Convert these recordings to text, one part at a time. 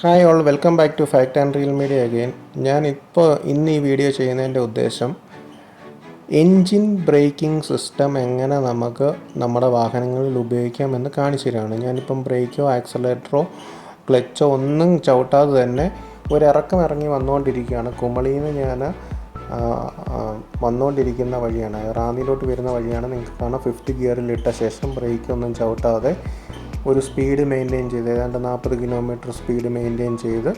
Hi all welcome back to fact and real media again ഞാൻ ഇപ്പോൾ ഇന്ന് ഈ വീഡിയോ ചെയ്യുന്നതിന്റെ ഉദ്ദേശം എൻജിൻ ബ്രേക്കിംഗ് സിസ്റ്റം എങ്ങനെ നമുക്ക് നമ്മുടെ വാഹനങ്ങളിൽ ഉപയോഗിക്കാമെന്ന് കാണിച്ചു തരാണ്. ഞാനിപ്പം ബ്രേക്കോ ആക്സലേറ്ററോ ക്ലച്ചോ ഒന്നും ചവിട്ടാതെ തന്നെ ഇറക്കം ഇറങ്ങി വന്നുകൊണ്ടിരിക്കുകയാണ്. കുമളിയിൽ നിന്ന് ഞാൻ വന്നുകൊണ്ടിരിക്കുന്ന വഴിയാണ്. റാന്നിയിലോട്ട് വരുന്ന വഴിയാണ്. നിങ്ങൾക്ക് കാണാം ഫിഫ്ത്ത് ഗിയറിലിട്ട ശേഷം ബ്രേക്ക് ഒന്നും ചവിട്ടാതെ ഒരു സ്പീഡ് മെയിന്റെയിൻ ചെയ്ത് ഏതാണ്ട് നാൽപ്പത് കിലോമീറ്റർ സ്പീഡ് മെയിന്റെയിൻ ചെയ്ത്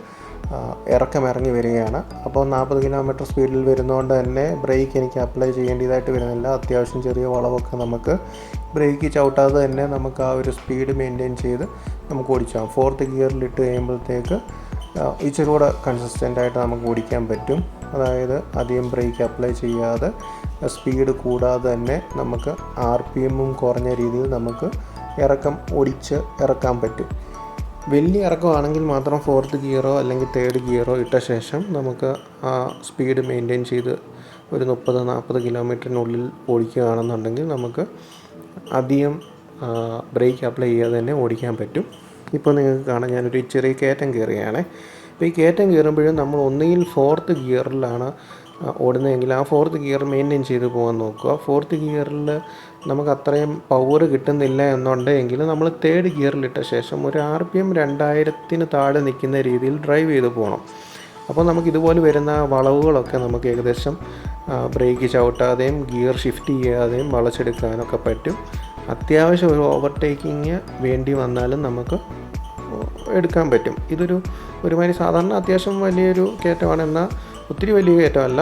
ഇറക്കം ഇറങ്ങി വരികയാണ്. അപ്പോൾ നാൽപ്പത് കിലോമീറ്റർ സ്പീഡിൽ വരുന്നതുകൊണ്ട് തന്നെ ബ്രേക്ക് എനിക്ക് അപ്ലൈ ചെയ്യേണ്ടതായിട്ട് വരുന്നില്ല. അത്യാവശ്യം ചെറിയ വളവൊക്കെ നമുക്ക് ബ്രേക്ക് ചവിട്ടാതെ തന്നെ നമുക്ക് ആ ഒരു സ്പീഡ് മെയിന്റെയിൻ ചെയ്ത് നമുക്ക് ഓടിച്ചാം ഫോർത്ത് ഗിയറിൽ ഇട്ട് കഴിയുമ്പോഴത്തേക്ക് ഇച്ചിരി കൂടെ കൺസിസ്റ്റന്റായിട്ട് നമുക്ക് ഓടിക്കാൻ പറ്റും. അതായത് അധികം ബ്രേക്ക് അപ്ലൈ ചെയ്യാതെ സ്പീഡ് കൂടാതെ തന്നെ നമുക്ക് ആർ പി എമ്മും കുറഞ്ഞ രീതിയിൽ നമുക്ക് ഇറക്കം ഓടിച്ച് ഇറക്കാൻ പറ്റും. വലിയ ഇറക്കമാണെങ്കിൽ മാത്രം ഫോർത്ത് ഗിയറോ അല്ലെങ്കിൽ തേർഡ് ഗിയറോ ഇട്ട ശേഷം നമുക്ക് ആ സ്പീഡ് മെയിന്റെയിൻ ചെയ്ത് ഒരു മുപ്പത് നാൽപ്പത് കിലോമീറ്ററിനുള്ളിൽ ഓടിക്കുകയാണെന്നുണ്ടെങ്കിൽ നമുക്ക് അധികം ബ്രേക്ക് അപ്ലൈ ചെയ്യാതെ തന്നെ ഓടിക്കാൻ പറ്റും. ഇപ്പോൾ നിങ്ങൾക്ക് കാണാം ഞാനൊരു ചെറിയ കയറ്റം കയറുകയാണേ. അപ്പോൾ ഈ കയറ്റം കയറുമ്പോഴും നമ്മൾ ഒന്നുകിൽ ഫോർത്ത് ഗിയറിലാണ് ഓടുന്നതെങ്കിൽ ആ ഫോർത്ത് ഗിയർ മെയിന്റെയിൻ ചെയ്ത് പോകാൻ നോക്കുക. ഫോർത്ത് ഗിയറിൽ നമുക്ക് അത്രയും പവർ കിട്ടുന്നില്ല എന്നുണ്ടെങ്കിൽ നമ്മൾ തേർഡ് ഗിയറിലിട്ട ശേഷം ഒരു ആർ പി എം രണ്ടായിരത്തിന് താഴെ നിൽക്കുന്ന രീതിയിൽ ഡ്രൈവ് ചെയ്ത് പോകണം. അപ്പോൾ നമുക്ക് ഇതുപോലെ വരുന്ന വളവുകളൊക്കെ നമുക്ക് ഏകദേശം ബ്രേക്ക് ചവിട്ടാതെയും ഗിയർ ഷിഫ്റ്റ് ചെയ്യാതെയും വളച്ചെടുക്കാനൊക്കെ പറ്റും. അത്യാവശ്യം ഒരു ഓവർടേക്കിങ് വേണ്ടി വന്നാലും നമുക്ക് എടുക്കാൻ പറ്റും. ഇതൊരു ഒരുമാതിരി സാധാരണ അത്യാവശ്യം വലിയൊരു കയറ്റമാണ്. എന്നാൽ ഒത്തിരി വലിയ കയറ്റമല്ല.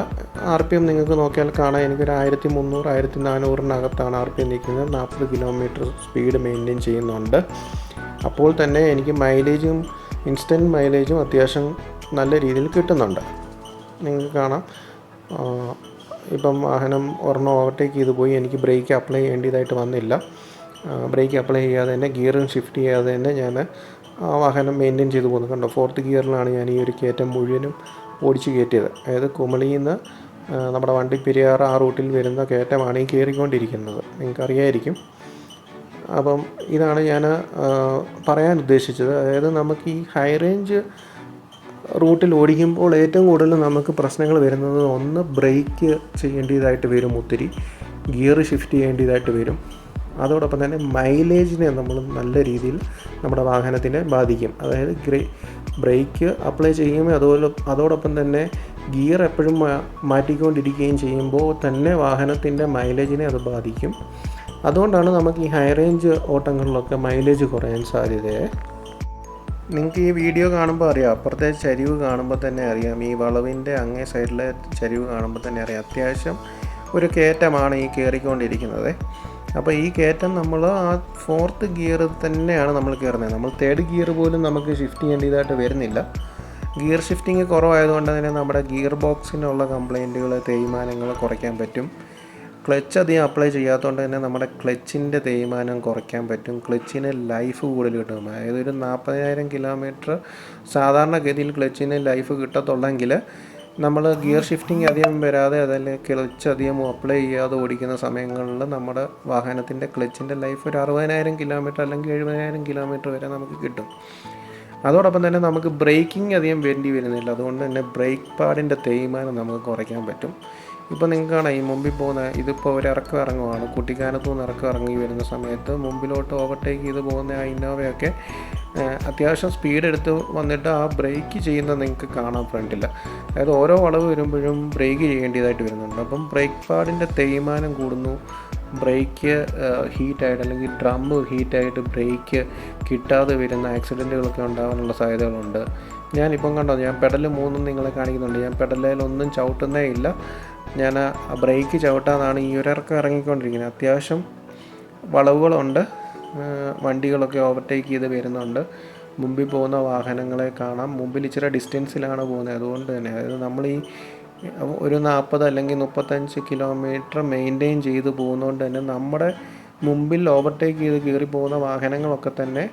ആർ പി എം നിങ്ങൾക്ക് നോക്കിയാൽ കാണാം. എനിക്കൊരു ആയിരത്തി മുന്നൂറ് ആയിരത്തി നാനൂറിനകത്താണ് ആർ പി എം നിൽക്കുന്നത്. നാൽപ്പത് കിലോമീറ്റർ സ്പീഡ് മെയിന്റെയിൻ ചെയ്യുന്നുണ്ട്. അപ്പോൾ തന്നെ എനിക്ക് മൈലേജും ഇൻസ്റ്റന്റ് മൈലേജും അത്യാവശ്യം നല്ല രീതിയിൽ കിട്ടുന്നുണ്ട്. നിങ്ങൾക്ക് കാണാം. ഇപ്പം വാഹനം ഒരെണ്ണം ഓവർടേക്ക് ചെയ്ത് പോയി. എനിക്ക് ബ്രേക്ക് അപ്ലൈ ചെയ്യേണ്ടതായിട്ട് വന്നില്ല. ബ്രേക്ക് അപ്ലൈ ചെയ്യാതെ തന്നെ ഗിയറും ഷിഫ്റ്റ് ചെയ്യാതെ തന്നെ ഞാൻ വാഹനം മെയിന്റെയിൻ ചെയ്തു പോകുന്നു. കണ്ടോ ഫോർത്ത് ഗിയറിലാണ് ഞാൻ ഈ ഒരു കയറ്റം മുഴുവനും ഓടിച്ച് കയറ്റിയത്. അതായത് കുമളിയിൽ നിന്ന് നമ്മുടെ വണ്ടി പെരിയാർ ആ റൂട്ടിൽ വരുന്ന കയറ്റമാണ് ഈ കയറിക്കൊണ്ടിരിക്കുന്നത്. നിങ്ങൾക്കറിയായിരിക്കും. അപ്പം ഇതാണ് ഞാൻ പറയാൻ ഉദ്ദേശിച്ചത്. അതായത് നമുക്ക് ഈ ഹൈ റേഞ്ച് റൂട്ടിൽ ഓടിക്കുമ്പോൾ ഏറ്റവും കൂടുതൽ നമുക്ക് പ്രശ്നങ്ങൾ വരുന്നത് ഒന്ന് ബ്രേക്ക് ചെയ്യേണ്ടതായിട്ട് വരും ഒത്തിരി ഗിയർ ഷിഫ്റ്റ് ചെയ്യേണ്ടതായിട്ട് വരും. അതോടൊപ്പം തന്നെ മൈലേജിനെ നമ്മൾ നല്ല രീതിയിൽ നമ്മുടെ വാഹനത്തിനെ ബാധിക്കും. അതായത് ഗ്രേ ബ്രേക്ക് അപ്ലൈ ചെയ്യുമ്പോൾ അതുപോലെ അതോടൊപ്പം തന്നെ ഗിയർ എപ്പോഴും മാറ്റിക്കൊണ്ടിരിക്കുകയും ചെയ്യുമ്പോൾ തന്നെ വാഹനത്തിന്റെ മൈലേജിനെ അത് ബാധിക്കും. അതുകൊണ്ടാണ് നമുക്ക് ഈ ഹൈ റേഞ്ച് ഓട്ടങ്ങളിലൊക്കെ മൈലേജ് കുറയാൻ സാധ്യതയെ. നിങ്ങൾക്ക് ഈ വീഡിയോ കാണുമ്പോൾ അറിയാം അപ്പുറത്തെ ചരിവ് കാണുമ്പോൾ തന്നെ അറിയാം ഈ വളവിന്റെ അങ്ങേ സൈഡിലെ ചരിവ് കാണുമ്പോൾ തന്നെ അറിയാം. അത്യാവശ്യം ഒരു കയറ്റമാണ് ഈ കയറിക്കൊണ്ടിരിക്കുന്നത്. അപ്പോൾ ഈ കയറ്റം നമ്മൾ ആ ഫോർത്ത് ഗിയർ തന്നെയാണ് നമ്മൾ കയറുന്നത്. നമ്മൾ തേർഡ് ഗിയർ പോലും നമുക്ക് ഷിഫ്റ്റ് ചെയ്യേണ്ടതായിട്ട് വരുന്നില്ല. ഗിയർ ഷിഫ്റ്റിംഗ് കുറവായതുകൊണ്ട് തന്നെ നമ്മുടെ ഗിയർ ബോക്സിനുള്ള കംപ്ലൈന്റുകൾ തേയ്മാനങ്ങൾ കുറയ്ക്കാൻ പറ്റും. ക്ലച്ച് അധികം അപ്ലൈ ചെയ്യാത്തതുകൊണ്ട് തന്നെ നമ്മുടെ ക്ലച്ചിന്റെ തേയ്മാനം കുറയ്ക്കാൻ പറ്റും. ക്ലച്ചിന് ലൈഫ് കൂടുതൽ കിട്ടും. അതായത് ഒരു നാൽപ്പതിനായിരം കിലോമീറ്റർ സാധാരണഗതിയിൽ ക്ലച്ചിന് ലൈഫ് കിട്ടത്തുള്ളെങ്കിൽ നമ്മൾ ഗിയർ ഷിഫ്റ്റിംഗ് അധികം വരാതെ അതല്ലേ ക്ലച്ച് അധികം അപ്ലൈ ചെയ്യാതെ ഓടിക്കുന്ന സമയങ്ങളിൽ നമ്മുടെ വാഹനത്തിന്റെ ക്ലച്ചിന്റെ ലൈഫ് ഒരു അറുപതിനായിരം കിലോമീറ്റർ അല്ലെങ്കിൽ എഴുപതിനായിരം കിലോമീറ്റർ വരെ നമുക്ക് കിട്ടും. അതോടൊപ്പം തന്നെ നമുക്ക് ബ്രേക്കിംഗ് അധികം വേണ്ടി വരുന്നില്ല. അതുകൊണ്ട് തന്നെ ബ്രേക്ക് പാഡിന്റെ തേയ്മാനം നമുക്ക് കുറയ്ക്കാൻ പറ്റും. ഇപ്പോൾ നിങ്ങൾക്ക് കാണാം ഈ മുമ്പിൽ പോകുന്ന ഇതിപ്പോൾ ഒരു ഇറക്കം ഇറങ്ങുവാണ്. കുട്ടിക്കാനത്തു നിന്ന് ഇറക്കം ഇറങ്ങി വരുന്ന സമയത്ത് മുമ്പിലോട്ട് ഓവർടേക്ക് ചെയ്ത് പോകുന്ന ആ ഇന്നോവയൊക്കെ അത്യാവശ്യം സ്പീഡ് എടുത്ത് വന്നിട്ട് ആ ബ്രേക്ക് ചെയ്യുന്നത് നിങ്ങൾക്ക് കാണാൻ ഫ്രണ്ടില്ല അതായത് ഓരോ വളവ് വരുമ്പോഴും ബ്രേക്ക് ചെയ്യേണ്ടതായിട്ട് വരുന്നുണ്ട്. അപ്പം ബ്രേക്ക് പാഡിന്റെ തേയ്മാനം കൂടുന്നു. ബ്രേക്ക് ഹീറ്റായിട്ട് അല്ലെങ്കിൽ ഡ്രമ്മ് ഹീറ്റായിട്ട് ബ്രേക്ക് കിട്ടാതെ വരുന്ന ആക്സിഡന്റുകളൊക്കെ ഉണ്ടാകാനുള്ള സാധ്യതകളുണ്ട്. ഞാനിപ്പം കണ്ടോ ഞാൻ പെഡൽ മൂന്നും നിങ്ങളെ കാണിക്കുന്നുണ്ട്. ഞാൻ പെഡലിലൊന്നും ചവിട്ടുന്നേ ഇല്ല. ഞാൻ ആ ബ്രേക്ക് ചവിട്ടാന്നാണ് ഈ ഒരിറക്കം ഇറങ്ങിക്കൊണ്ടിരിക്കുന്നത്. അത്യാവശ്യം വളവുകളുണ്ട്. വണ്ടികളൊക്കെ ഓവർടേക്ക് ചെയ്ത് വരുന്നുണ്ട്. മുമ്പിൽ പോകുന്ന വാഹനങ്ങളെ കാണാം. മുമ്പിൽ ഇച്ചിരി ഡിസ്റ്റൻസിലാണ് പോകുന്നത്. അതുകൊണ്ട് തന്നെ അതായത് നമ്മൾ ഈ ഒരു നാൽപ്പത് അല്ലെങ്കിൽ മുപ്പത്തഞ്ച് കിലോമീറ്റർ മെയിന്റെയിൻ ചെയ്ത് പോകുന്നതുകൊണ്ട് തന്നെ നമ്മുടെ മുമ്പിൽ ഓവർടേക്ക് ചെയ്ത് കയറി പോകുന്ന വാഹനങ്ങളൊക്കെ തന്നെ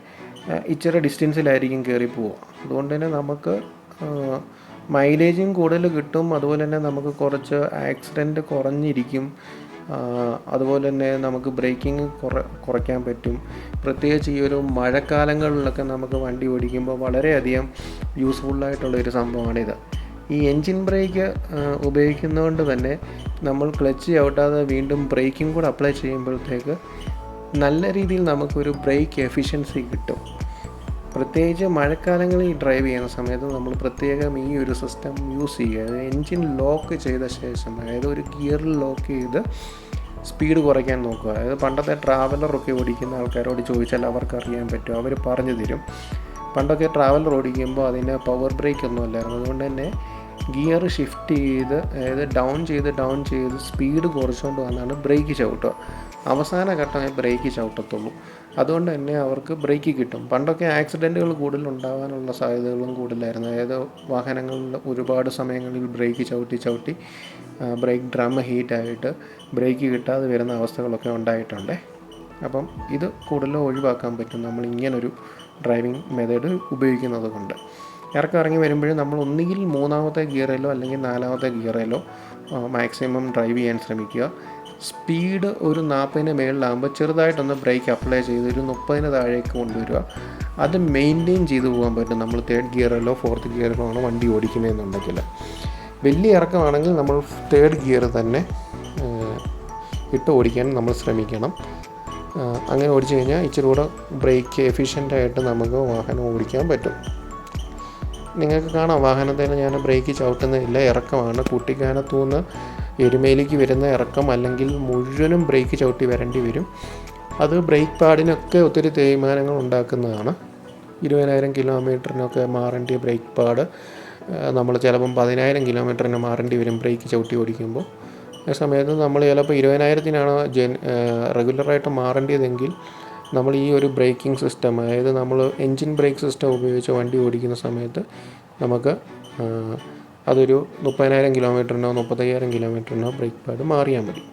ഇച്ചിരി ഡിസ്റ്റൻസിലായിരിക്കും കയറി പോവുക. അതുകൊണ്ട് തന്നെ നമുക്ക് മൈലേജും കൂടുതൽ കിട്ടും. അതുപോലെ തന്നെ നമുക്ക് കുറച്ച് ആക്സിഡന്റ് കുറഞ്ഞിരിക്കും. അതുപോലെ തന്നെ നമുക്ക് ബ്രേക്കിംഗ് കുറ കുറയ്ക്കാൻ പറ്റും. പ്രത്യേകിച്ച് ഈ ഒരു മഴക്കാലങ്ങളിലൊക്കെ നമുക്ക് വണ്ടി ഓടിക്കുമ്പോൾ വളരെയധികം യൂസ്ഫുള്ളായിട്ടുള്ള ഒരു സംഭവമാണിത്. ഈ എൻജിൻ ബ്രേക്ക് ഉപയോഗിക്കുന്നതുകൊണ്ട് തന്നെ നമ്മൾ ക്ലച്ച് ചവിട്ടാതെ വീണ്ടും ബ്രേക്കിംഗ് കൂടെ അപ്ലൈ ചെയ്യുമ്പോഴത്തേക്ക് നല്ല രീതിയിൽ നമുക്കൊരു ബ്രേക്ക് എഫിഷ്യൻസി കിട്ടും. പ്രത്യേകിച്ച് മഴക്കാലങ്ങളിൽ ഡ്രൈവ് ചെയ്യുന്ന സമയത്ത് നമ്മൾ പ്രത്യേകം ഈ ഒരു സിസ്റ്റം യൂസ് ചെയ്യുക. എൻജിൻ ലോക്ക് ചെയ്ത ശേഷം അതായത് ഒരു ഗിയറിൽ ലോക്ക് ചെയ്ത് സ്പീഡ് കുറയ്ക്കാൻ നോക്കുക. അതായത് പണ്ടത്തെ ട്രാവലറൊക്കെ ഓടിക്കുന്ന ആൾക്കാരോട് ചോദിച്ചാൽ അവർക്ക് അറിയാൻ പറ്റും. അവർ പറഞ്ഞു തരും. പണ്ടൊക്കെ ട്രാവലർ ഓടിക്കുമ്പോൾ അതിന് പവർ ബ്രേക്ക് ഒന്നും അല്ലായിരുന്നു. അതുകൊണ്ട് തന്നെ ഗിയർ ഷിഫ്റ്റ് ചെയ്ത് അതായത് ഡൗൺ ചെയ്ത് ഡൗൺ ചെയ്ത് സ്പീഡ് കുറച്ചുകൊണ്ട് വന്നാണ് ബ്രേക്ക് ചവിട്ടുക. അവസാന ഘട്ടമായി ബ്രേക്ക് ചവിട്ടത്തുള്ളൂ. അതുകൊണ്ട് തന്നെ അവർക്ക് ബ്രേക്ക് കിട്ടും. പണ്ടൊക്കെ ആക്സിഡന്റുകൾ കൂടുതൽ ഉണ്ടാകാനുള്ള സാധ്യതകളും കൂടുതലായിരുന്നു. അതായത് വാഹനങ്ങളിൽ ഒരുപാട് സമയങ്ങളിൽ ബ്രേക്ക് ചവിട്ടി ചവിട്ടി ബ്രേക്ക് ഡ്രം ഹീറ്റായിട്ട് ബ്രേക്ക് കിട്ടാതെ വരുന്ന അവസ്ഥകളൊക്കെ ഉണ്ടായിട്ടുണ്ട്. അപ്പം ഇത് കൂടുതലും ഒഴിവാക്കാൻ പറ്റും. നമ്മൾ ഇങ്ങനൊരു ഡ്രൈവിംഗ് മെത്തേഡ് ഉപയോഗിക്കുന്നത് കൊണ്ട്. ഇറക്കം ഇറങ്ങി വരുമ്പോഴും നമ്മൾ ഒന്നുകിൽ മൂന്നാമത്തെ ഗിയറിലോ അല്ലെങ്കിൽ നാലാമത്തെ ഗിയറിലോ മാക്സിമം ഡ്രൈവ് ചെയ്യാൻ ശ്രമിക്കുക. സ്പീഡ് ഒരു നാൽപ്പതിന് മേളിലാകുമ്പോൾ ചെറുതായിട്ടൊന്ന് ബ്രേക്ക് അപ്ലൈ ചെയ്ത് ഒരു മുപ്പതിന് താഴേക്ക് കൊണ്ടുവരിക. അത് മെയിന്റെയിൻ ചെയ്തു പോകാൻ പറ്റും. നമ്മൾ തേർഡ് ഗിയറിലോ ഫോർത്ത് ഗിയറിലോ ആണ് വണ്ടി ഓടിക്കുന്നതെന്നുണ്ടെങ്കിൽ. വലിയ ഇറക്കമാണെങ്കിൽ നമ്മൾ തേർഡ് ഗിയർ തന്നെ ഇട്ട് ഓടിക്കാൻ നമ്മൾ ശ്രമിക്കണം. അങ്ങനെ ഓടിച്ചു കഴിഞ്ഞാൽ ഇച്ചിരി കൂടെ ബ്രേക്ക് എഫിഷ്യന്റായിട്ട് നമുക്ക് വാഹനം ഓടിക്കാൻ പറ്റും. നിങ്ങൾക്ക് കാണാം വാഹനത്തിന് ഞാൻ ബ്രേക്ക് ചവിട്ടുന്നില്ല ഇറക്കമാണ്. കുട്ടിക്കാനത്തു നിന്ന് എരുമേലിക്ക് വരുന്ന ഇറക്കം അല്ലെങ്കിൽ മുഴുവനും ബ്രേക്ക് ചവിട്ടി വരേണ്ടി വരും. അത് ബ്രേക്ക് പാഡിനൊക്കെ ഒത്തിരി തേയ്മാനങ്ങൾ ഉണ്ടാക്കുന്നതാണ്. ഇരുപതിനായിരം കിലോമീറ്ററിനൊക്കെ മാറേണ്ടിയ ബ്രേക്ക് പാഡ് നമ്മൾ ചിലപ്പം പതിനായിരം കിലോമീറ്ററിന് മാറേണ്ടി വരും ബ്രേക്ക് ചവിട്ടി ഓടിക്കുമ്പോൾ. ആ സമയത്ത് നമ്മൾ ചിലപ്പോൾ ഇരുപതിനായിരത്തിനാണ് ജെൻ റെഗുലറായിട്ട് മാറേണ്ടിയതെങ്കിൽ നമ്മൾ ഈ ഒരു ബ്രേക്കിംഗ് സിസ്റ്റം അതായത് നമ്മൾ എൻജിൻ ബ്രേക്ക് സിസ്റ്റം ഉപയോഗിച്ച് വണ്ടി ഓടിക്കുന്ന സമയത്ത് നമുക്ക് അതൊരു മുപ്പതിനായിരം കിലോമീറ്ററിനോ മുപ്പത്തയ്യായിരം കിലോമീറ്ററിനോ ബ്രേക്ക് പാഡ് മാറിയാൽ മതി.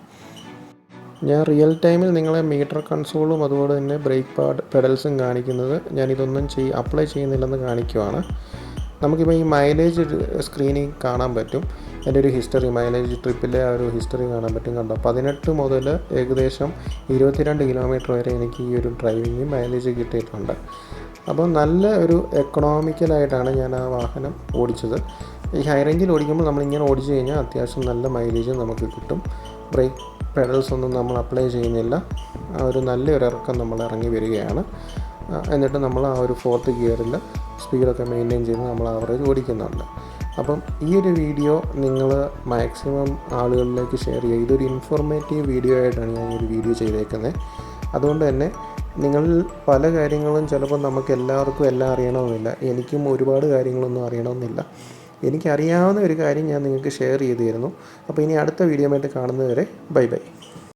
ഞാൻ റിയൽ ടൈമിൽ നിങ്ങളെ മീറ്റർ കൺസോളും അതുപോലെ തന്നെ ബ്രേക്ക് പാഡ് പെഡൽസും കാണിക്കുന്നത് ഞാനിതൊന്നും ചെയ് അപ്ലൈ ചെയ്യുന്നില്ലെന്ന് കാണിക്കുവാണ്. നമുക്കിപ്പോൾ ഈ മൈലേജ് സ്ക്രീനിൽ കാണാൻ പറ്റും. എന്റെ ഒരു ഹിസ്റ്ററി മൈലേജ് ട്രിപ്പിലെ ആ ഒരു ഹിസ്റ്ററി കാണാൻ പറ്റും കണ്ടോ? പതിനെട്ട് മുതൽ ഏകദേശം ഇരുപത്തിരണ്ട് കിലോമീറ്റർ വരെ എനിക്ക് ഈ ഒരു ഡ്രൈവിംഗ് മൈലേജ് കിട്ടിയിട്ടുണ്ട്. അപ്പോൾ നല്ല ഒരു എക്കണോമിക്കലായിട്ടാണ് ഞാൻ ആ വാഹനം ഓടിച്ചത്. ഈ ഹൈ റേഞ്ചിൽ ഓടിക്കുമ്പോൾ നമ്മളിങ്ങനെ ഓടിച്ചു കഴിഞ്ഞാൽ അത്യാവശ്യം നല്ല മൈലേജ് നമുക്ക് കിട്ടും. ബ്രേക്ക് പെഡൽസ് ഒന്നും നമ്മൾ അപ്ലൈ ചെയ്യുന്നില്ല. ഒരു നല്ലൊരു ഇറക്കം നമ്മൾ ഇറങ്ങി വരികയാണ്. എന്നിട്ട് നമ്മൾ ആ ഒരു ഫോർത്ത് ഗിയറിൽ സ്പീഡൊക്കെ മെയിന്റെയിൻ ചെയ്ത് നമ്മൾ ആവറേജ് ഓടിക്കുന്നുണ്ട്. അപ്പം ഈ ഒരു വീഡിയോ നിങ്ങൾ മാക്സിമം ആളുകളിലേക്ക് ഷെയർ ചെയ്യുക. ഇതൊരു ഇൻഫോർമേറ്റീവ് വീഡിയോ ആയിട്ടാണ് ഞാൻ ഈ ഒരു വീഡിയോ ചെയ്തേക്കുന്നത് അതുകൊണ്ട് തന്നെ നിങ്ങൾ പല കാര്യങ്ങളും ചിലപ്പോൾ നമുക്ക് എല്ലാവർക്കും എല്ലാം അറിയണമെന്നില്ല. എനിക്കും ഒരുപാട് കാര്യങ്ങളൊന്നും അറിയണമെന്നില്ല. എനിക്കറിയാവുന്ന ഒരു കാര്യം ഞാൻ നിങ്ങൾക്ക് ഷെയർ ചെയ്തു തരുന്നു അപ്പോൾ ഇനി അടുത്ത വീഡിയോ ആയിട്ട് കാണുന്നതുവരെ ബൈ ബൈ.